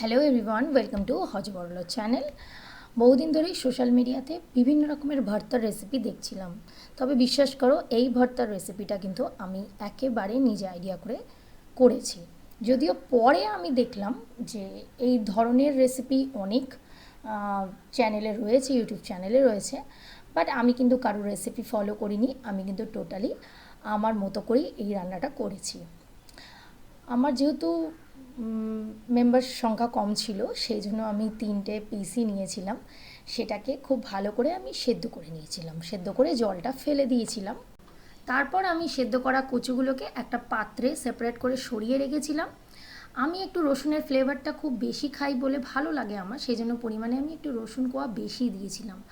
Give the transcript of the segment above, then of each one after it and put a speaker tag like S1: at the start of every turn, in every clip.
S1: Hello everyone welcome to হজ বড়লো channel বহুদিন ধরেই সোশ্যাল মিডিয়াতে বিভিন্ন রকমের ভর্তার রেসিপি দেখছিলাম। তবে বিশ্বাস করো, এই ভর্তার রেসিপিটা কিন্তু আমি একেবারে নিজে আইডিয়া করে করেছি। যদিও পরে আমি দেখলাম যে এই ধরনের রেসিপি অনেক চ্যানেলে রয়েছে ইউটিউব চ্যানেলে রয়েছে বাট আমি কিন্তু কারোর রেসিপি ফলো করিনি, আমি কিন্তু টোটালি আমার মতো করেই এই রান্নাটা করেছি। আমার যেহেতু মেম্বার সংখ্যা কম ছিল, সেই জন্য আমি তিনটে পিসি নিয়েছিলাম। সেটাকে খুব ভালো করে আমি সেদ্ধ করে নিয়েছিলাম। সেদ্ধ করে জলটা ফেলে দিয়েছিলাম। তারপর আমি সেদ্ধ করা কচুগুলোকে একটা পাত্রে সেপারেট করে সরিয়ে রেখেছিলাম। আমি একটু রসুনের ফ্লেভারটা খুব বেশি খাই বলে ভালো লাগে আমার, সেই জন্য পরিমাণে আমি একটু রসুন কোয়া বেশি দিয়েছিলাম।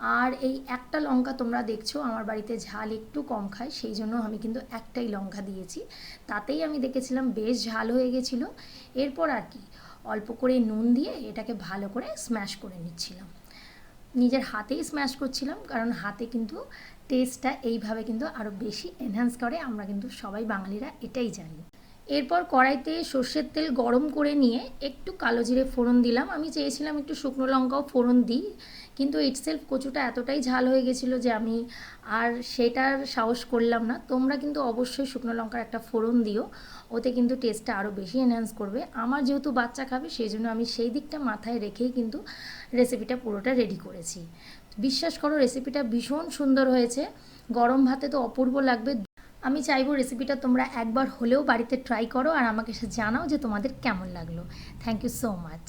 S1: আর এই একটা লঙ্কা তোমরা দেখছ, আমার বাড়িতে ঝাল একটু কম খায়, সেই জন্য আমি কিন্তু একটাই লঙ্কা দিয়েছি। তাতেই আমি দেখেছিলাম বেশ ঝাল হয়ে গেছিল। এরপর আর কি, অল্প করে নুন দিয়ে এটাকে ভালো করে স্ম্যাশ করে নিচ্ছিলাম। নিজের হাতেই স্ম্যাশ করছিলাম, কারণ হাতে কিন্তু টেস্টটা এইভাবে কিন্তু আরও বেশি এনহ্যান্স করে, আমরা কিন্তু সবাই বাঙালিরা এটাই জানি। এরপর কড়াইতে সর্ষের তেল গরম করে নিয়ে একটু কালো জিরে ফোড়ন দিলাম। আমি চেয়েছিলাম একটু শুকনো লঙ্কাও ফোড়ন দিই কিন্তু ইটসেলফ কচুটা এতটাই ঝাল হয়ে গেছিল যে আমি আর সেটার সাহস করলাম না। তোমরা কিন্তু অবশ্যই শুকনো লঙ্কার একটা ফোড়ন দিও, ওতে কিন্তু টেস্টটা আরও বেশি এনহ্যান্স করবে। আমার যেহেতু বাচ্চা খাবে সেই জন্য আমি সেই দিকটা মাথায় রেখেই কিন্তু রেসিপিটা পুরোটা রেডি করেছি। বিশ্বাস করো রেসিপিটা ভীষণ সুন্দর হয়েছে। গরম ভাতে তো অপূর্ব লাগবে। আমি চাইব রেসিপিটা তোমরা একবার হলেও বাড়িতে ট্রাই করো আর আমাকে সে জানাও যে তোমাদের কেমন লাগল। Thank you so much